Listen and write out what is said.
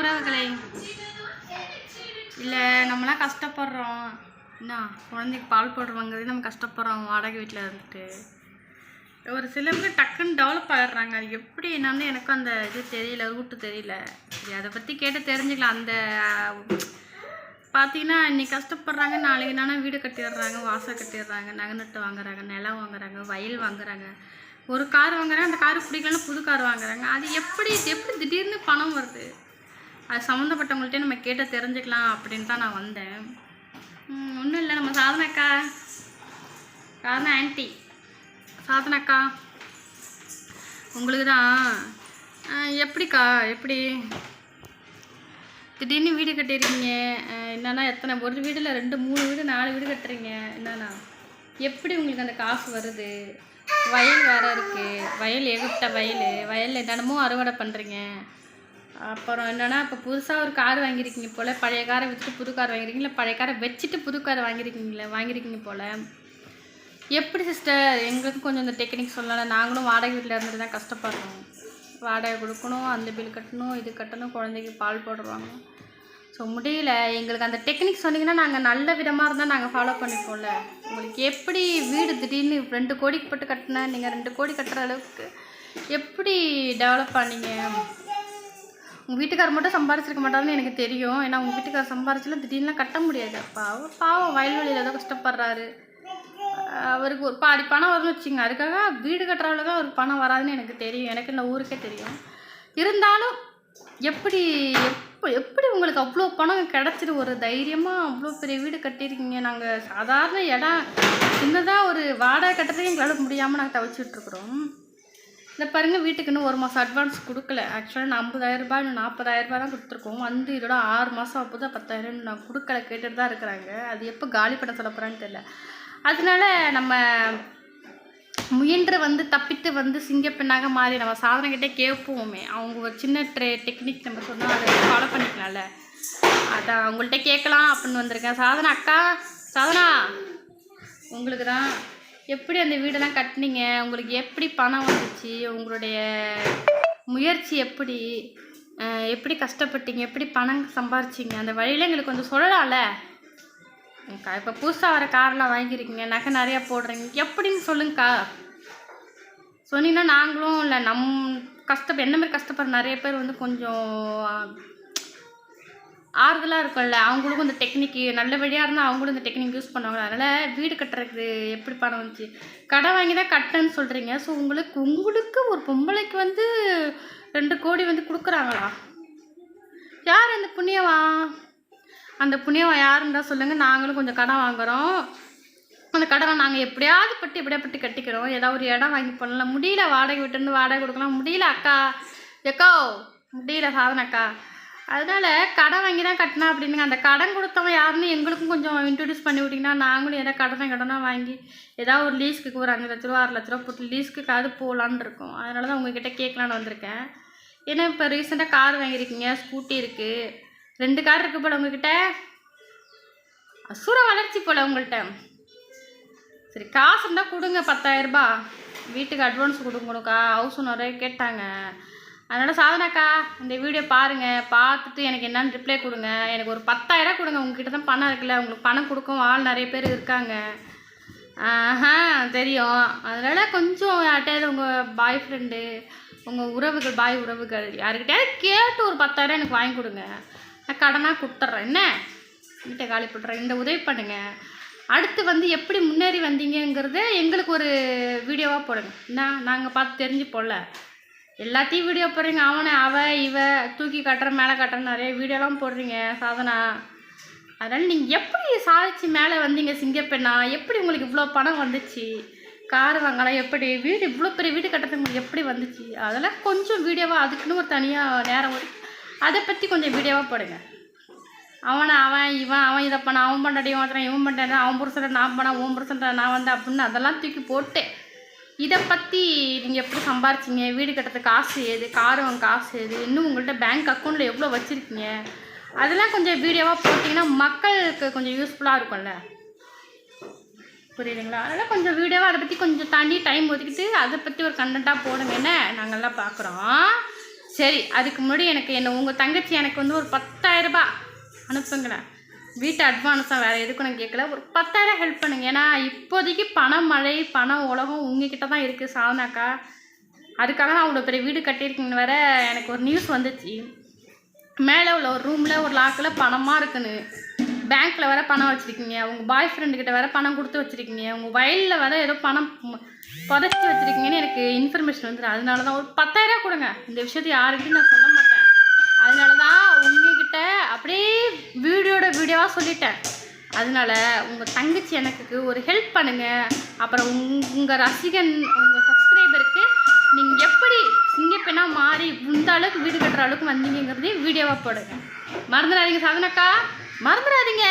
உறவுகளே. இல்லை நம்மளாம் கஷ்டப்படுறோம். என்ன குழந்தைக்கு பால் போடுறவங்கிறது நம்ம கஷ்டப்படுறோம் வாடகை வீட்டில் இருந்துட்டு. ஒரு சிலருக்கு டக்குன்னு டெவலப் ஆகிடுறாங்க அது எப்படி என்னன்னு எனக்கும் அந்த இது தெரியல ரூட்டு தெரியல. அதை பற்றி கேட்டு தெரிஞ்சுக்கலாம். அந்த பார்த்தீங்கன்னா இன்றைக்கி கஷ்டப்படுறாங்க நாளைக்கு என்னன்னா வீடு கட்டிடுறாங்க வாசல் கட்டிடுறாங்க நகை நட்டு வாங்குறாங்க நிலம் வாங்குறாங்க வயல் வாங்குறாங்க. ஒரு கார் வாங்குறாங்க அந்த கார் பிடிக்கலன்னா புது கார் வாங்குறாங்க. அது எப்படி எப்படி திடீர்னு பணம் வருது? அது சம்மந்தப்பட்டவங்கள்ட்ட நம்ம கேட்டு தெரிஞ்சுக்கலாம் அப்படின்னு தான் நான் வந்தேன். ஒன்றும் இல்லை. நம்ம சாதனாக்கா சாதனா ஆன்ட்டி சாதனாக்கா உங்களுக்கு தான். எப்படிக்கா? எப்படி? திடீர்னு வீடு கட்டியிருக்கீங்க. ஆஹ் என்னன்னா எத்தனை? ஒரு வீடில் ரெண்டு மூணு வீடு நாலு வீடு கட்டுறீங்க. என்னன்னா எப்படி உங்களுக்கு அந்த காசு வருது? வயல் வேறு இருக்குது வயல் ஏகப்பட்ட வயல். வயலில் என்னென்னமோ அறுவடை பண்ணுறீங்க அப்புறம் என்னன்னா இப்போ புதுசாக ஒரு கார் வாங்கியிருக்கீங்க போல் பழைய காரை வச்சுட்டு புது கார் வாங்கியிருக்கீங்க இல்லை பழைய காரை வச்சுட்டு புது கார் வாங்கியிருக்கீங்களே வாங்கியிருக்கீங்க போல்? எப்படி சிஸ்டர் எங்களுக்கும் கொஞ்சம் இந்த டெக்னிக் சொல்லலாம் நாங்களும் வாடகை வீட்டில் இருந்துட்டு தான் கஷ்டப்படுறோம். வாடகை கொடுக்கணும் அந்த பில் கட்டணும் இது கட்டணும் குழந்தைக்கு பால் போடுவாங்க ஸோ முடியல. எங்களுக்கு அந்த டெக்னிக் சொன்னீங்கன்னா நாங்கள் நல்ல விதமாக இருந்தால் நாங்கள் ஃபாலோ பண்ணிப்போம்ல. உங்களுக்கு எப்படி வீடு திடீர்னு ரெண்டு கோடிக்கு போட்டு கட்டினேன் நீங்கள் ரெண்டு கோடி கட்டுற அளவுக்கு எப்படி டெவலப் பண்ணீங்க? உங்கள் வீட்டுக்கார் மட்டும் சம்பாரிச்சிருக்க மாட்டாருன்னு எனக்கு தெரியும். ஏன்னா உங்கள் வீட்டுக்கார் சம்பாரிச்சுலாம் திடீர்னுலாம் கட்ட முடியாது. பாவம் பாவம் வயல்வெளியில் ஏதோ கஷ்டப்படுறாரு. அவருக்கு ஒரு பாடி பணம் வரும்னு வச்சுங்க அதுக்காக வீடு கட்டுறவளுக்கு அவருக்கு பணம் வராதுன்னு எனக்கு தெரியும். எனக்கு இந்த ஊருக்கே தெரியும். இருந்தாலும் எப்படி எப்போ எப்படி உங்களுக்கு அவ்வளோ பணம் கிடச்சிரு? ஒரு தைரியமாக அவ்வளோ பெரிய வீடு கட்டியிருக்கீங்க. நாங்கள் சாதாரண இடம் சின்னதாக ஒரு வாடகை கட்டுறதையும் எங்களால் முடியாமல் நாங்கள் தவிச்சிட்ருக்குறோம் இந்த பாருங்கள் வீட்டுக்கு இன்னும் ஒரு மாதம் அட்வான்ஸ் கொடுக்கல. ஆக்சுவலாக நான் ஐம்பதாயிரம் ரூபாய் இல்லை நாற்பதாயிரம் ரூபாய் தான் கொடுத்துருக்கோம். வந்து இதோட ஆறு மாதம் அப்போ தான் பத்தாயிரம் நான் கொடுக்கல கேட்டுட்டு தான் இருக்கிறாங்க. அது எப்போ காலி பண்ண சொல்ல போகிறான்னு தெரியல. அதனால நம்ம முயன்று வந்து தப்பித்து வந்து சிங்கப்பெண்ணாக மாறி நம்ம சாதனைக்கிட்டே கேட்போமே. அவங்க ஒரு சின்ன ட்ரெ டெக்னிக் நம்ம சொன்னால் அதை ஃபாலோ பண்ணிக்கலாம்ல. அதான் அவங்கள்ட்ட கேட்கலாம் அப்படின்னு வந்திருக்கேன். சாதனா அக்கா சாதனா. உங்களுக்கு தான் எப்படி அந்த வீடெல்லாம் கட்டினீங்க? உங்களுக்கு எப்படி பணம் வந்துச்சு? உங்களுடைய முயற்சி எப்படி? எப்படி கஷ்டப்பட்டீங்க? எப்படி பணம் சம்பாரிச்சிங்க? அந்த வழியில் எங்களுக்கு கொஞ்சம் சொல்லலாம்ல? இப்போ புதுசாக வர கார்லாம் வாங்கியிருக்கீங்க நகை நிறையா போடுறீங்க. எப்படின்னு சொல்லுங்கக்கா. சொன்னீங்கன்னா நாங்களும் இல்லை நம் கஷ்டப்ப என்ன மாதிரி கஷ்டப்படுற நிறைய பேர் வந்து கொஞ்சம் ஆறுதலாக இருக்கும்ல அவங்களுக்கும் இந்த டெக்னிக்கு நல்ல வழியாக இருந்தால் அவங்களும் இந்த டெக்னிக் யூஸ் பண்ணுவாங்க. அதனால் வீடு கட்டுறதுக்கு எப்படி பணம் வந்துச்சு கடை வாங்கி தான் கட்டேன்னு சொல்கிறீங்க ஸோ உங்களுக்கு உங்களுக்கு ஒரு பொம்பளைக்கு வந்து ரெண்டு கோடி வந்து கொடுக்குறாங்களா? யார் அந்த புண்ணியவா? அந்த புண்ணியவா யாருன்றா சொல்லுங்கள் நாங்களும் கொஞ்சம் கடை வாங்குகிறோம் அந்த கடனை நாங்கள் எப்படியாவது பட்டு எப்படியா பட்டு கட்டிக்கிறோம். ஏதாவது ஒரு இடம் வாங்கி பண்ணலாம். முடியல வாடகை விட்டுருந்து வாடகை கொடுக்கலாம். முடியல அக்கா. எக்கோ முடியல சாதனை அக்கா. அதனால கடன் வாங்கி தான் கட்டினா அப்படின்னுங்க. அந்த கடன் கொடுத்தவன் யாருன்னு எங்களுக்கும் கொஞ்சம் இன்ட்ரடியூஸ் பண்ணி விட்டிங்கன்னா நாங்களும் ஏதாவது கடனை கடனாக வாங்கி ஏதாவது ஒரு லீஸ்க்கு ஒரு அஞ்சு லட்ச ரூபா ஆறு லட்ச ரூபா போட்டு லீஸ்க்குக்காவது அது போகலான்னு இருக்கோம். அதனால தான் உங்ககிட்ட கேட்கலான்னு வந்திருக்கேன். ஏன்னா இப்போ ரீசெண்டாக கார் வாங்கியிருக்கீங்க ஸ்கூட்டி இருக்குது ரெண்டு கார் இருக்குது போல் உங்ககிட்ட. அசுர வளர்ச்சி போல் உங்கள்கிட்ட சரி காசு இருந்தால் கொடுங்க பத்தாயிரரூபா வீட்டுக்கு அட்வான்ஸ் கொடுங்கணுக்கா. ஹவுஸ் ஓனரே கேட்டாங்க. அதனால் சாதனாக்கா இந்த வீடியோ பாருங்கள் பார்த்துட்டு எனக்கு என்னன்னு ரிப்ளை கொடுங்க. எனக்கு ஒரு பத்தாயிரம் கொடுங்க. உங்ககிட்ட தான் பணம் இருக்குல்ல. உங்களுக்கு பணம் கொடுக்கும் ஆள் நிறைய பேர் இருக்காங்க. ஆஹா தெரியும். அதனால் கொஞ்சம் யார்கிட்டயாவது உங்கள் பாய் ஃப்ரெண்டு உங்கள் உறவுகள் பாய் உறவுகள் யாருக்கிட்டையாவது கேட்டு ஒரு பத்தாயிரம் எனக்கு வாங்கி கொடுங்க. நான் கடனாக கொடுத்துட்றேன். என்ன? வீட்டை காலி பண்ணுறேன் இந்த உதவி பண்ணுங்கள் அடுத்து வந்து எப்படி முன்னேறி வந்தீங்கங்கிறத எங்களுக்கு ஒரு வீடியோவாக போடுங்க. என்ன? நாங்கள் பார்த்து தெரிஞ்சுப்போம்ல. எல்லாத்தையும் வீடியோ போடுறீங்க. அவனை அவ இவ தூக்கி கட்டுற மேலே கட்டுற நிறைய வீடியோலாம் போடுறீங்க. சாதனா அதனால் நீங்கள் எப்படி சாதிச்சு மேலே வந்தீங்க சிங்கப்பெண்ணா எப்படி உங்களுக்கு இவ்வளோ பணம் வந்துச்சு? கார் வாங்கலாம் எப்படி? வீடு இவ்வளோ பெரிய வீடு கட்டுறதுக்கு உங்களுக்கு எப்படி வந்துச்சு? அதெல்லாம் கொஞ்சம் வீடியோவாக அதுக்குன்னு ஒரு தனியாக நேரம் ஒதுக்கி அதை பற்றி கொஞ்சம் வீடியோவாக போடுங்க. அவனை அவன் இவன் அவன் இதை பண்ண அவன் பண்ணாடி இவன் இவன் பண்ணுறான் அவன் புருஷன் நான் பண்ணான் உன் புருஷன் நான் வந்தேன் அப்படின்னு அதெல்லாம் தூக்கி போட்டு இதை பற்றி நீங்கள் எப்படி சம்பாரிச்சிங்க? வீடு கட்டுறதுக்கு காசு ஏது காரம் காசு ஏது இன்னும் உங்கள்கிட்ட பேங்க் அக்கௌண்ட்டில் எவ்வளோ வச்சுருக்கீங்க? அதெல்லாம் கொஞ்சம் வீடியோவாக போட்டிங்கன்னா மக்களுக்கு கொஞ்சம் யூஸ்ஃபுல்லாக இருக்கும்ல? புரியுதுங்களா? அதனால் கொஞ்சம் வீடியோவாக அதை பற்றி கொஞ்சம் தாண்டி டைம் ஒதுக்கிட்டு அதை பற்றி ஒரு கண்டென்ட்டாக போடுங்க. என்ன? நாங்கள்லாம் பார்க்குறோம். சரி அதுக்கு முன்னாடி எனக்கு என்ன உங்கள் தங்கச்சி எனக்கு வந்து ஒரு பத்தாயிரரூபா அனுப்புங்களேன். வீட்டு அட்வான்ஸாக வேறு எதுக்கும் நான் கேட்கல ஒரு பத்தாயிரம் ஹெல்ப் பண்ணுங்க. ஏன்னா இப்போதைக்கு பணம் மழை பணம் உலகம் உங்ககிட்ட தான் இருக்குது சாதனாக்கா. அதுக்காக தான் அவ்வளோ பெரிய வீடு கட்டியிருக்கீங்கன்னு வேற எனக்கு ஒரு நியூஸ் வந்துச்சு. மேலே உள்ள ஒரு ரூமில் ஒரு லாக்கில் பணமாக இருக்குன்னு. பேங்க்கில் வேற பணம் வச்சுருக்கீங்க. உங்கள் பாய் ஃப்ரெண்டுக்கிட்ட வேற பணம் கொடுத்து வச்சுருக்கீங்க. உங்கள் வயலில் வேற ஏதோ பணம் புதைச்சி வச்சுருக்கீங்கன்னு எனக்கு இன்ஃபர்மேஷன் வந்துடும் அதனால தான் ஒரு பத்தாயிரம் கொடுங்க. இந்த விஷயத்தை யாருக்கிட்டையும் நான் சொல்ல மாட்டேன் அதனால தான் உங்ககிட்ட அப்படியே வீடியோட வீடியோவாக சொல்லிட்டேன். அதனால உங்கள் தங்கச்சி எனக்கு ஒரு ஹெல்ப் பண்ணுங்கள் அப்புறம் உங்கள் ரசிகன் உங்கள் சப்ஸ்கிரைபருக்கு நீங்கள் எப்படி சிங்கப்பெண்ணாக மாறி இந்த அளவுக்கு வீடு கட்டுற அளவுக்கு வந்தீங்கிறதையும் வீடியோவாக போடுங்க. மறந்துடாதீங்க சாதனக்கா. மறந்துடாதீங்க.